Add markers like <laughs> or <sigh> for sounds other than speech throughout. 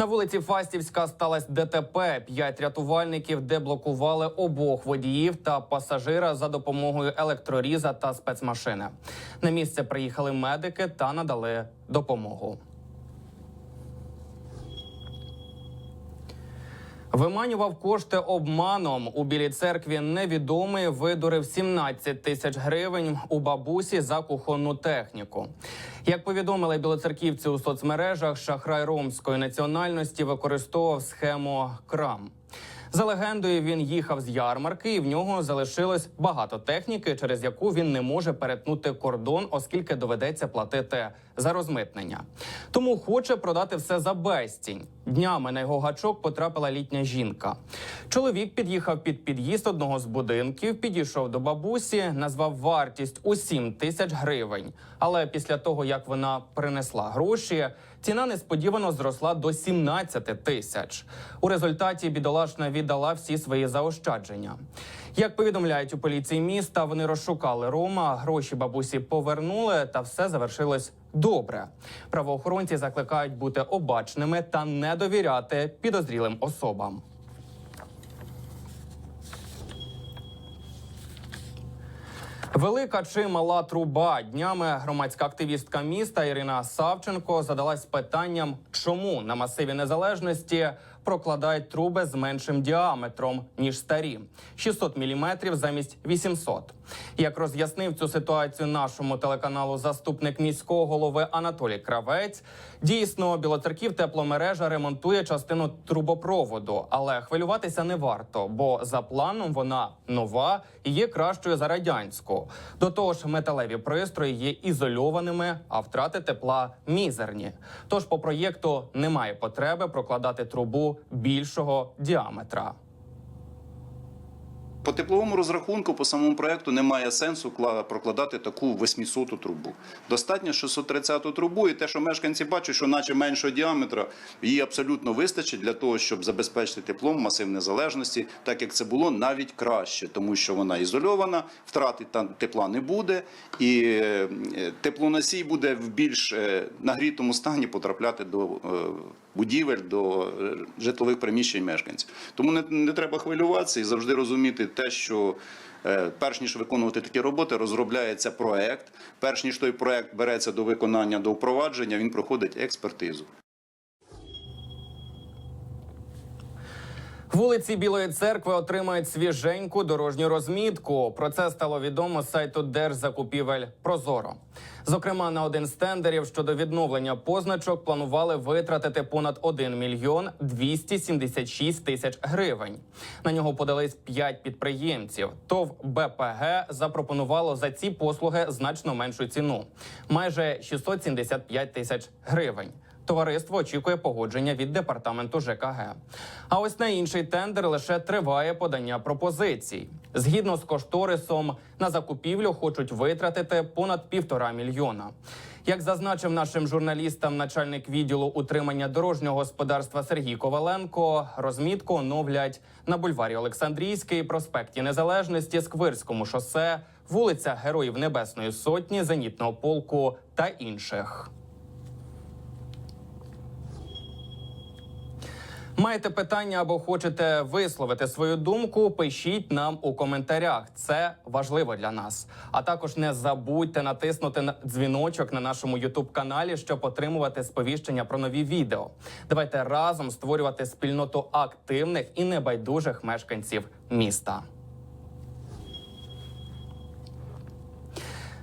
На вулиці Фастівська сталося ДТП. П'ять рятувальників деблокували обох водіїв та пасажира за допомогою електроріза та спецмашини. На місце приїхали медики та надали допомогу. Виманював кошти обманом у білій церкві. Невідомий видурив 17 тисяч гривень у бабусі за кухонну техніку. Як повідомили білоцерківці у соцмережах, шахрай ромської національності використовував схему крам. За легендою, він їхав з ярмарки, і в нього залишилось багато техніки, через яку він не може перетнути кордон, оскільки доведеться платити за розмитнення. Тому хоче продати все за безцінь. Днями на його гачок потрапила літня жінка. Чоловік під'їхав під під'їзд одного з будинків, підійшов до бабусі, назвав вартість у 7 тисяч гривень. Але після того, як вона принесла гроші, ціна несподівано зросла до 17 тисяч. У результаті бідолашна віддала всі свої заощадження. Як повідомляють у поліції міста, вони розшукали Рома, гроші бабусі повернули, та все завершилось добре. Правоохоронці закликають бути обачними та не довіряти підозрілим особам. Велика чи мала труба днями громадська активістка міста Ірина Савченко задалась питанням, чому на масиві незалежності прокладають труби з меншим діаметром ніж старі 600 міліметрів замість 800. Як роз'яснив цю ситуацію нашому телеканалу заступник міського голови Анатолій Кравець, дійсно білоцерків тепломережа ремонтує частину трубопроводу, але хвилюватися не варто, бо за планом вона нова і є кращою за радянську. До того ж, металеві пристрої є ізольованими, а втрати тепла мізерні. Тож по проєкту немає потреби прокладати трубу більшого діаметра. По тепловому розрахунку, по самому проекту немає сенсу кла- прокладати таку 800-ту трубу. Достатньо 630-ту трубу, і те, що мешканці бачать, що наче меншого діаметра, її абсолютно вистачить для того, щоб забезпечити теплом масив незалежності, так як це було навіть краще, тому що вона ізольована, втрати там тепла не буде, і е, теплоносій буде в більш е, нагрітому стані потрапляти до е, будівель, до е, житлових приміщень мешканців. Тому не, не треба хвилюватися і завжди розуміти те, що е, перш ніж виконувати такі роботи, розробляється проект. Перш ніж той проект береться до виконання до впровадження, він проходить експертизу. Вулиці Білої церкви отримають свіженьку дорожню розмітку. Про це стало відомо з сайту Держзакупівель Прозоро. Зокрема, на один з тендерів щодо відновлення позначок планували витратити понад 1 мільйон 276 тисяч гривень. На нього подались 5 підприємців. ТОВ БПГ запропонувало за ці послуги значно меншу ціну майже 675 тисяч гривень. Товариство очікує погодження від департаменту ЖКГ. А ось на інший тендер лише триває подання пропозицій. Згідно з кошторисом, на закупівлю хочуть витратити понад півтора мільйона. Як зазначив нашим журналістам начальник відділу утримання дорожнього господарства Сергій Коваленко, розмітку оновлять на бульварі Олександрійський, проспекті Незалежності, Сквирському шосе, вулиця Героїв Небесної Сотні, Зенітного полку та інших. Маєте питання або хочете висловити свою думку? Пишіть нам у коментарях. Це важливо для нас. А також не забудьте натиснути на дзвіночок на нашому Ютуб каналі, щоб отримувати сповіщення про нові відео. Давайте разом створювати спільноту активних і небайдужих мешканців міста.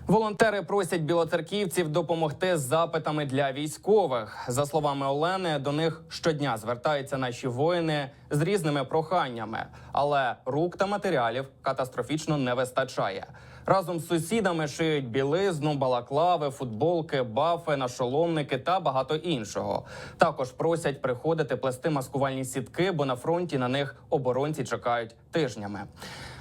Волонтери просять білоцерківців допомогти з запитами для військових. За словами Олени, до них щодня звертаються наші воїни з різними проханнями, але рук та матеріалів катастрофічно не вистачає. Разом з сусідами шиють білизну, балаклави, футболки, бафи, нашоломники та багато іншого. Також просять приходити плести маскувальні сітки, бо на фронті на них оборонці чекають тижнями.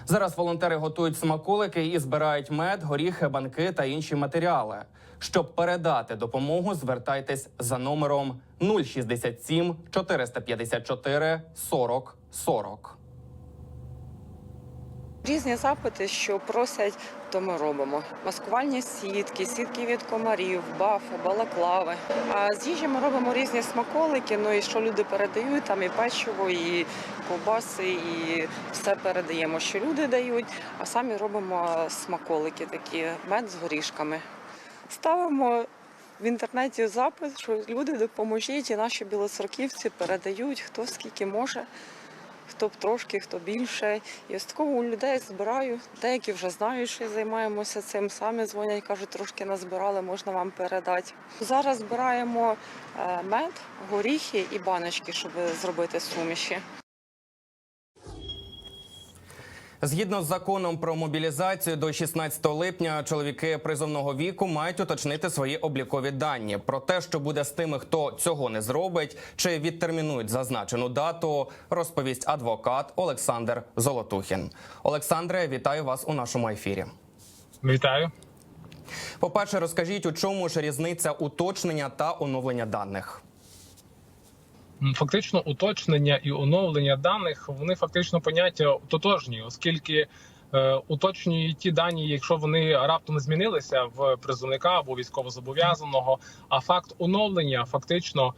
Зараз волонтери готують смаколики і збирають мед, горіхи, банки та інші матеріали. Щоб передати допомогу, звертайтесь за номером 067 454 40 40. Різні запити, що просять то ми робимо. Маскувальні сітки, сітки від комарів, бафи, балаклави. А з їжі ми робимо різні смаколики. Ну і що люди передають, там і печиво, і ковбаси, і все передаємо, що люди дають. А самі робимо смаколики, такі мед з горішками. Ставимо в інтернеті запис, що люди допоможіть, і наші білоцерківці передають хто скільки може, хто б трошки, хто більше. І ось такого у людей збираю. Деякі вже знають, що займаємося цим. Самі дзвонять, кажуть, трошки назбирали, можна вам передати. Зараз збираємо е, мед, горіхи і баночки, щоб зробити суміші. Згідно з законом про мобілізацію, до 16 липня чоловіки призовного віку мають уточнити свої облікові дані. Про те, що буде з тими, хто цього не зробить, чи відтермінують зазначену дату, розповість адвокат Олександр Золотухін. Олександре, вітаю вас у нашому ефірі. Вітаю. По перше, розкажіть, у чому ж різниця уточнення та оновлення даних. Фактично, уточнення і оновлення даних вони фактично поняття тотожні, оскільки е, уточнюють ті дані, якщо вони раптом змінилися в призовника або військовозобов'язаного. А факт оновлення фактично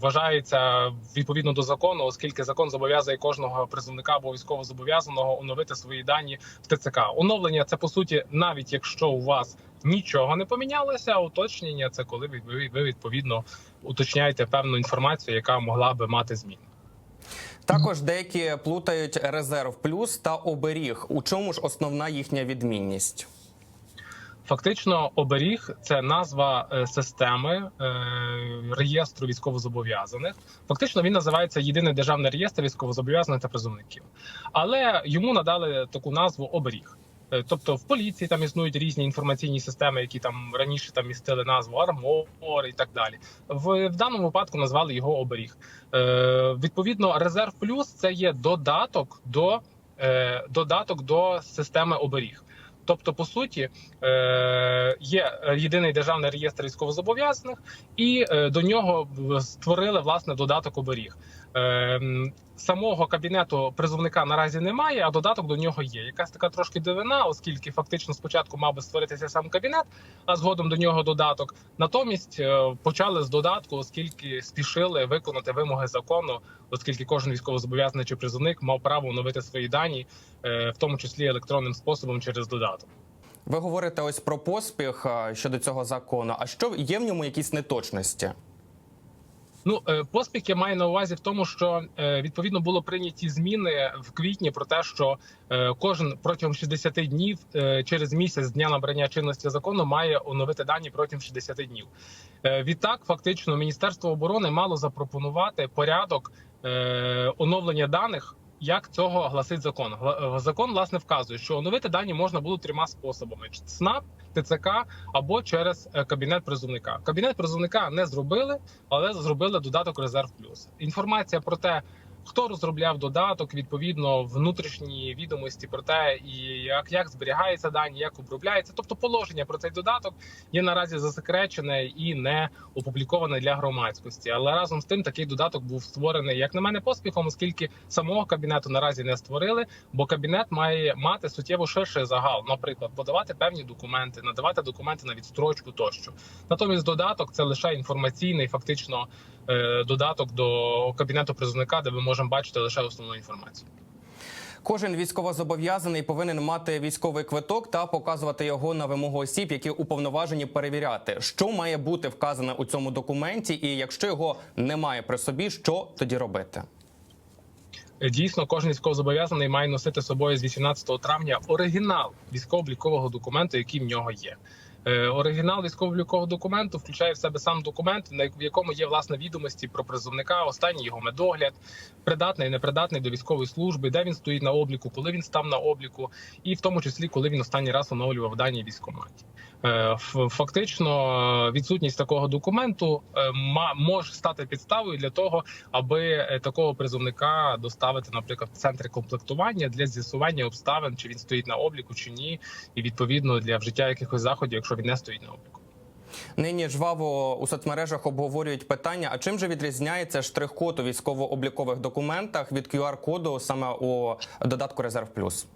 вважається відповідно до закону, оскільки закон зобов'язує кожного призовника або військовозобов'язаного оновити свої дані в ТЦК. Оновлення це по суті, навіть якщо у вас нічого не помінялося, уточнення це коли ви відповідно уточняєте певну інформацію, яка могла би мати зміни. Також деякі плутають резерв плюс та оберіг. У чому ж основна їхня відмінність? Фактично, оберіг це назва е, системи е, реєстру військовозобов'язаних. Фактично, він називається Єдиний державний реєстр військовозобов'язаних та призовників, але йому надали таку назву оберіг. Е, Тобто в поліції там існують різні інформаційні системи, які там раніше там містили назву армор і так далі. В, в даному випадку назвали його оберіг. Е, відповідно, резерв плюс це є додаток до, е, додаток до системи оберіг. Тобто, по суті, е, є єдиний державний реєстр військовозобов'язаних, і е, до нього створили власне додаток оберіг. Самого кабінету призовника наразі немає, а додаток до нього є. Якась така трошки дивина, оскільки фактично спочатку мав би створитися сам кабінет, а згодом до нього додаток. Натомість е, почали з додатку, оскільки спішили виконати вимоги закону, оскільки кожен військовозобов'язаний чи призовник мав право оновити свої дані, е, в тому числі електронним способом через додаток. Ви говорите ось про поспіх щодо цього закону. А що є в ньому якісь неточності? Ну, е, поспіх я маю на увазі в тому, що е, відповідно було прийняті зміни в квітні про те, що е, кожен протягом 60 днів через місяць з дня набрання чинності закону має оновити дані протягом 60 днів. Відтак, фактично, Міністерство оборони мало запропонувати порядок оновлення даних. Як цього гласить закон? Е, Закон власне вказує, що оновити дані можна було трьома способами: СНАП, ТЦК або через е, кабінет призовника. Кабінет призовника не зробили, але зробили додаток Резерв Плюс. Інформація про те, хто розробляв додаток, відповідно, внутрішні відомості про те, і як, як зберігаються дані, як обробляється. Тобто, положення про цей додаток є наразі засекречене і не опубліковане для громадськості. Але разом з тим такий додаток був створений, як на мене, поспіхом, оскільки самого кабінету наразі не створили, бо кабінет має мати суттєво ширший загал, наприклад, подавати певні документи, надавати документи на відстрочку тощо. Натомість додаток це лише інформаційний, фактично додаток до кабінету призовника, де ми можемо бачити лише основну інформацію. Кожен військовозобов'язаний повинен мати військовий квиток та показувати його на вимогу осіб, які уповноважені перевіряти, що має бути вказане у цьому документі, і якщо його немає при собі, що тоді робити? Дійсно, кожен військовозобов'язаний має носити з собою з 18 травня оригінал військово-облікового документу, який в нього є. Е, Оригінал військово-облікового документу включає в себе сам документ, в якому є власне відомості про призовника, останній його медогляд, придатний, непридатний до військової служби, де він стоїть на обліку, коли він став на обліку, і в тому числі коли він останній раз оновлював дані військкоматі. Е, Фактично, е, відсутність такого документу е, може стати підставою для того, аби такого призовника доставити, наприклад, в центри комплектування для з'ясування обставин, чи він стоїть на обліку, чи ні, і відповідно для вжиття якихось заходів, якщо він не стоїть на обліку. Нині жваво у соцмережах обговорюють питання: а чим же відрізняється штрих-код у військово-облікових документах від QR-коду саме у додатку Резерв Плюс?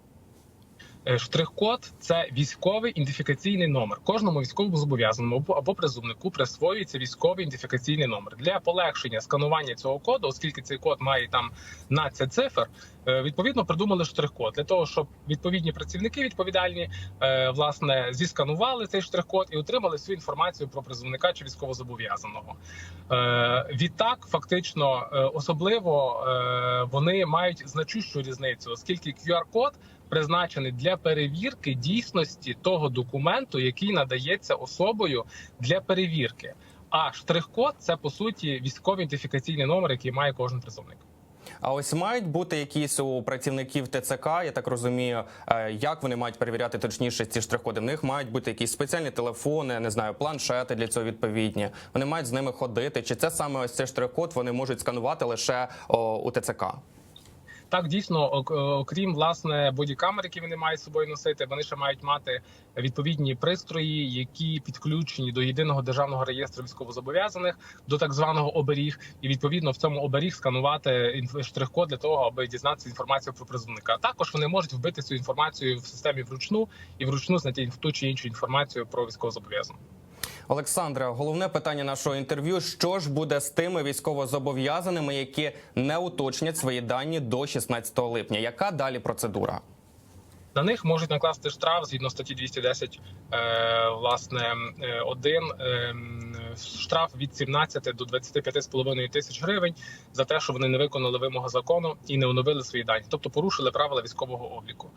Е, Штрих-код це військовий ідентифікаційний номер. Кожному військовому зобов'язаному або- призовнику присвоюється військовий ідентифікаційний номер для полегшення сканування цього коду, оскільки цей код має там 12 цифр. е, Відповідно, придумали штрих-код для того, щоб відповідні працівники відповідальні е, власне зісканували цей штрих-код і отримали всю інформацію про призовника чи військовозобов'язаного. Відтак, фактично, особливо вони мають значущу різницю, оскільки QR-код призначений для перевірки дійсності того документу, який надається особою для перевірки. А штрих-код це по суті військовий ідентифікаційний номер, який має кожен призовник. А ось мають бути якісь у працівників ТЦК, я так розумію, е, як вони мають перевіряти точніше ці штрих-коди. В них мають бути якісь спеціальні телефони, не знаю, планшети для цього відповідні. Вони мають з ними ходити. Чи це саме ось цей штрих-код вони можуть сканувати лише о, у ТЦК? Так, дійсно, ок- окрім власне бодікамер, які вони мають з собою носити, вони ще мають мати відповідні пристрої, які підключені до єдиного державного реєстру військовозобов'язаних, до так званого оберіг, і відповідно в цьому оберіг сканувати штрих-код для того, аби дізнатися інформацію про призовника. Також вони можуть вбити цю інформацію в системі вручну і вручну знайти ту чи іншу інформацію про військовозобов'язаного. Олександре, головне питання нашого інтерв'ю: що ж буде з тими військовозобов'язаними, які не уточнять свої дані до 16 липня? Яка далі процедура? На них можуть накласти штраф згідно статті 210, е, власне, е, один е, штраф від 17 до 25,5 тисяч гривень за те, що вони не виконали вимоги закону і не оновили свої дані, тобто порушили правила військового обліку.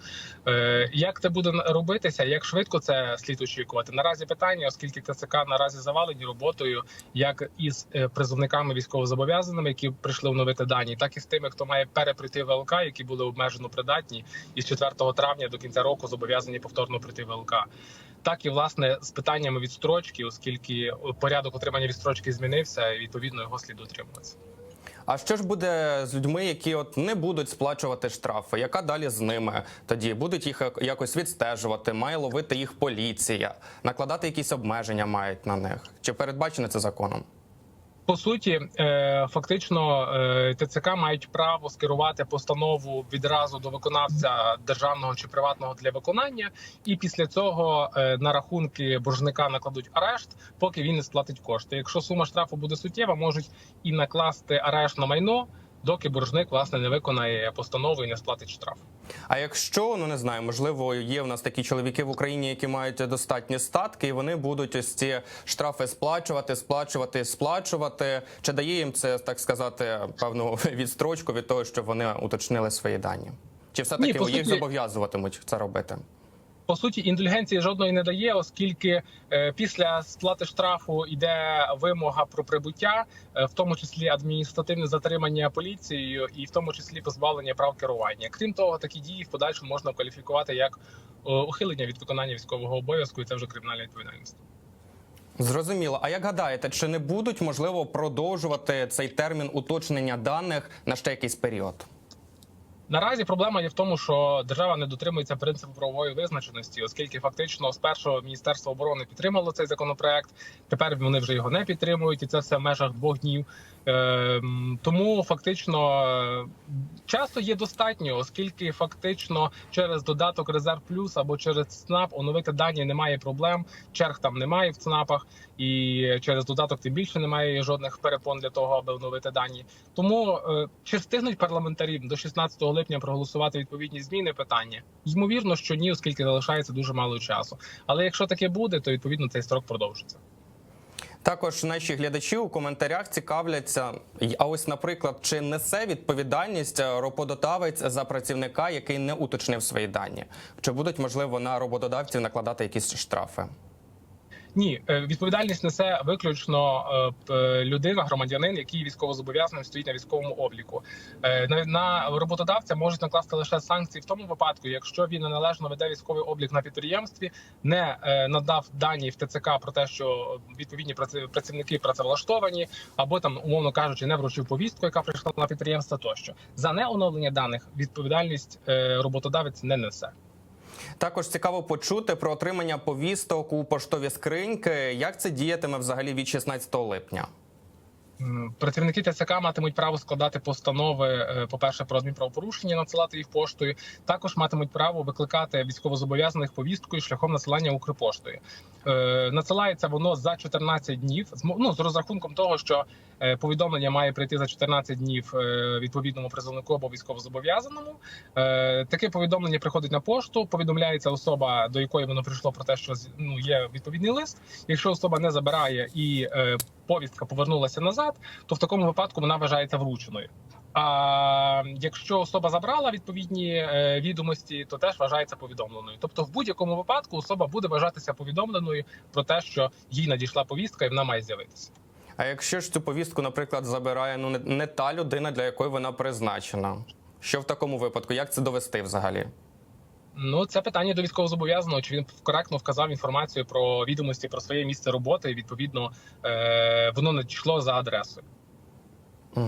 Е, Як це буде робитися? Як швидко це слід очікувати? Наразі питання, оскільки ТЦК наразі завалені роботою, як із е, призовниками військовозобов'язаними, які прийшли оновити дані, так і з тими, хто має переприйти ВЛК, які були обмежено придатні, і з 4 травня до кінця року зобов'язані повторно прийти ВЛК. Так і власне з питаннями відстрочки, оскільки порядок отримання відстрочки змінився, і відповідно його слід дотримуватися. А що ж буде з людьми, які от не будуть сплачувати штрафи? Яка далі з ними? Тоді будуть їх якось відстежувати, має ловити їх поліція, накладати якісь обмеження мають на них? Чи передбачено це законом? По суті, е, фактично е, ТЦК мають право скерувати постанову відразу до виконавця державного чи приватного для виконання, і після цього е, на рахунки боржника накладуть арешт, поки він не сплатить кошти. Якщо сума штрафу буде суттєва, можуть і накласти арешт на майно, доки боржник власне не виконає постанову і не сплатить штраф. А якщо ну не знаю, можливо, є в нас такі чоловіки в Україні, які мають достатні статки, і вони будуть ось ці штрафи сплачувати, сплачувати, сплачувати. Чи дає їм це так сказати певну <laughs> відстрочку від того, що вони уточнили свої дані? Чи все таки Ні, їх зобов'язуватимуть це робити? По суті, індульгенції жодної не дає, оскільки е, після сплати штрафу йде вимога про прибуття, е, в тому числі адміністративне затримання поліцією, і в тому числі позбавлення прав керування. Крім того, такі дії в подальшому можна кваліфікувати як е, ухилення від виконання військового обов'язку, і це вже кримінальна відповідальність. Зрозуміло. А як гадаєте, чи не будуть можливо продовжувати цей термін уточнення даних на ще якийсь період? Наразі проблема є в тому, що держава не дотримується принципу правової визначеності, оскільки фактично спершу Міністерство оборони підтримало цей законопроект. Тепер вони вже його не підтримують, і це все в межах двох днів. Ем, Тому фактично е, часу є достатньо, оскільки фактично через додаток Резерв Плюс або через ЦНАП оновити дані немає проблем. Черг там немає в ЦНАПах, і через додаток тим більше немає жодних перепон для того, аби оновити дані. Тому е, чи встигнуть парламентарі до 16 липня проголосувати відповідні зміни? Питання ймовірно, що ні, оскільки залишається дуже мало часу. Але якщо таке буде, то відповідно цей строк продовжиться. Також наші глядачі у коментарях цікавляться. А ось, наприклад, чи несе відповідальність е, роботодавець за працівника, який не уточнив свої дані? Чи будуть можливо на роботодавців накладати якісь штрафи? Ні, е, відповідальність несе виключно е, людина, громадянин, який військовозобов'язаним стоїть на військовому обліку. Е, На, роботодавця можуть накласти лише санкції в тому випадку, якщо він неналежно веде військовий облік на підприємстві, не надав дані в ТЦК про те, що відповідні праці- працівники працевлаштовані, або там, умовно кажучи, не вручив повістку, яка прийшла на підприємство. Тощо за неоновлення даних відповідальність роботодавець не несе. Також цікаво почути про отримання повісток у поштові скриньки. Як це діятиме взагалі від 16 липня? Працівники ТЦК матимуть право складати постанови, е, по-перше, про адмінправопорушення, надсилати їх поштою. Також матимуть право викликати військовозобов'язаних повісткою шляхом надсилання Укрпоштою. Е, Надсилається воно за 14 днів, ну, з розрахунком того, що е, повідомлення має прийти за 14 днів відповідному призовнику або військовозобов'язаному. Таке повідомлення приходить на пошту. Повідомляється особа, до якої воно прийшло про те, що ну є відповідний лист. Якщо особа не забирає і повістка повернулася назад, то в такому випадку вона вважається врученою. А якщо особа забрала відповідні е, відомості, то теж вважається повідомленою. Тобто, в будь-якому випадку особа буде вважатися повідомленою про те, що їй надійшла повістка, і вона має з'явитися. А якщо ж цю повістку, наприклад, забирає ну не, не та людина, для якої вона призначена, що в такому випадку? Як це довести взагалі? Ну, це питання до військовозобов'язаного, чи він коректно вказав інформацію про відомості про своє місце роботи. І відповідно е, воно надійшло за адресою.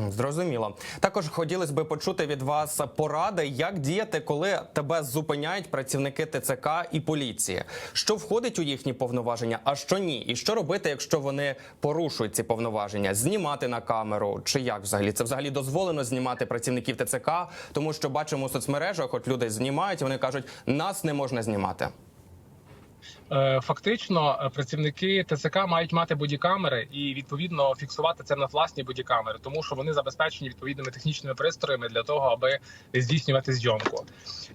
Зрозуміло. Також хотілося би почути від вас поради, як діяти, коли тебе зупиняють працівники ТЦК і поліції. Що входить у їхні повноваження, а що ні? І що робити, якщо вони порушують ці повноваження? Знімати на камеру чи як взагалі? Це взагалі дозволено знімати працівників ТЦК, тому що бачимо у соцмережах, от люди знімають, вони кажуть, нас не можна знімати. Е, Фактично, е, працівники ТЦК мають мати бодікамери і відповідно фіксувати це на власні бодікамери, тому що вони забезпечені відповідними технічними пристроями для того, аби здійснювати зйомку.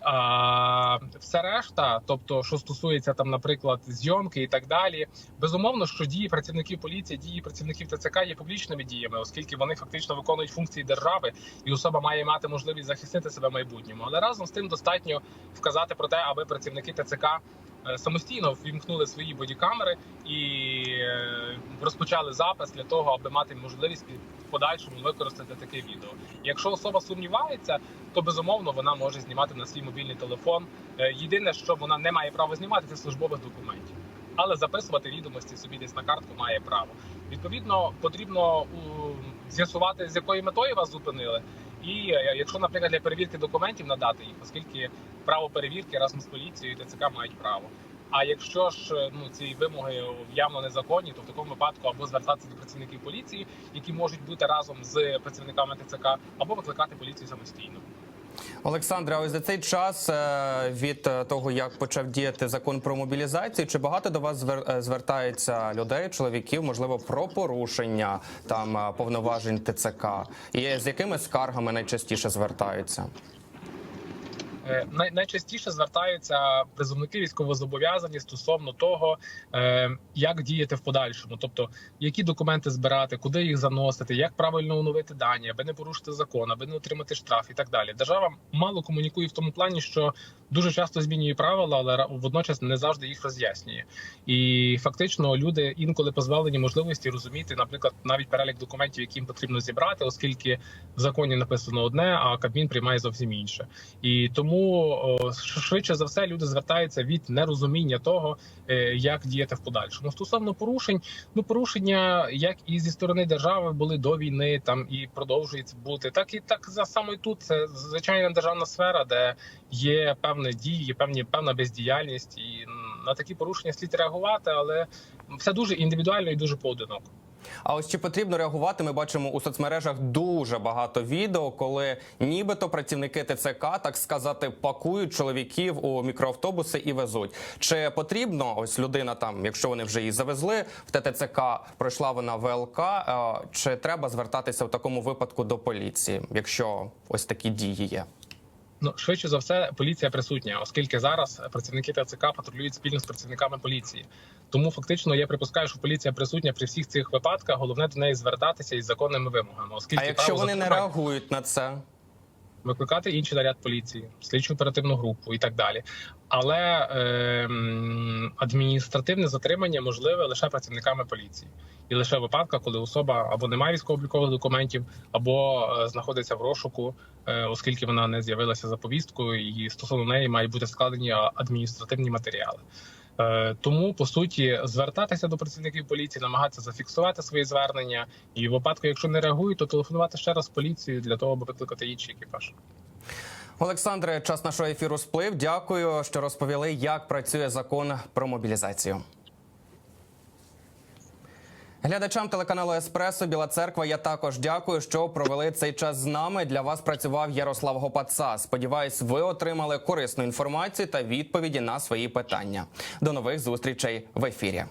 А все решта, тобто, що стосується там, наприклад, зйомки і так далі, безумовно, що дії працівників поліції, дії працівників ТЦК є публічними діями, оскільки вони фактично виконують функції держави, і особа має мати можливість захистити себе в майбутньому. Але разом з тим достатньо вказати про те, аби працівники ТЦК самостійно ввімкнули свої бодікамери і е, розпочали запис для того, аби мати можливість в подальшому використати таке відео. Якщо особа сумнівається, то безумовно вона може знімати на свій мобільний телефон. Е, Єдине, що вона не має права знімати, це службових документів. Але записувати відомості собі десь на картку має право. Відповідно, потрібно у, з'ясувати, з якою метою вас зупинили. І е, якщо, наприклад, для перевірки документів надати їх, оскільки право перевірки разом з поліцією і ТЦК мають право. А якщо ж е, ну ці вимоги явно незаконні, то в такому випадку або звертатися до працівників поліції, які можуть бути разом з працівниками ТЦК, або викликати поліцію самостійно. Олександре, ось за цей час е, від е, того, як почав діяти закон про мобілізацію, чи багато до вас е, звертається людей, чоловіків, можливо, про порушення там повноважень ТЦК? І з якими скаргами найчастіше звертаються? Е, най- найчастіше звертаються призовники військовозобов'язані стосовно того, е, як діяти в подальшому, тобто які документи збирати, куди їх заносити, як правильно оновити дані, аби не порушити закон, аби не отримати штраф і так далі. Держава мало комунікує в тому плані, що дуже часто змінює правила, але водночас не завжди їх роз'яснює. І фактично люди інколи позбавлені можливості розуміти, наприклад, навіть перелік документів, які їм потрібно зібрати, оскільки в законі написано одне, а Кабмін приймає зовсім інше. І тому о, швидше за все люди звертаються від нерозуміння того, е, як діяти в подальшому. Стосовно порушень, ну порушення як і зі сторони держави були до війни, там і продовжується бути, так і так за саме тут. Це звичайна державна сфера, де є певні дії, певні певна бездіяльність, і на такі порушення слід реагувати, але все дуже індивідуально і дуже поодиноко. А ось чи потрібно реагувати? Ми бачимо у соцмережах дуже багато відео, коли нібито працівники ТЦК, так сказати, пакують чоловіків у мікроавтобуси і везуть. Чи потрібно ось людина там, якщо вони вже її завезли в ТТЦК, пройшла вона ВЛК, е, чи треба звертатися в такому випадку до поліції, якщо ось такі дії є? Ну швидше за все, поліція присутня, оскільки зараз працівники ТЦК патрулюють спільно з працівниками поліції. Тому фактично я припускаю, що поліція присутня при всіх цих випадках. Головне до неї звертатися із законними вимогами, оскільки А якщо вони не реагують на це? Викликати інший наряд поліції, слідчу оперативну групу і так далі. Але е, адміністративне затримання можливе лише працівниками поліції, і лише в випадках, коли особа або не має військово-облікових документів, або е, знаходиться в розшуку, е, оскільки вона не з'явилася за повісткою, і стосовно неї мають бути складені адміністративні матеріали. Е, Тому по суті звертатися до працівників поліції, намагатися зафіксувати свої звернення, і в випадку, якщо не реагують, то телефонувати ще раз поліцію для того, аби викликати інший екіпаж. Олександре, час нашого ефіру сплив. Дякую, що розповіли, як працює закон про мобілізацію. Глядачам телеканалу Еспресо Біла Церква. Я також дякую, що провели цей час з нами. Для вас працював Ярослав Гопаца. Сподіваюсь, ви отримали корисну інформацію та відповіді на свої питання. До нових зустрічей в ефірі.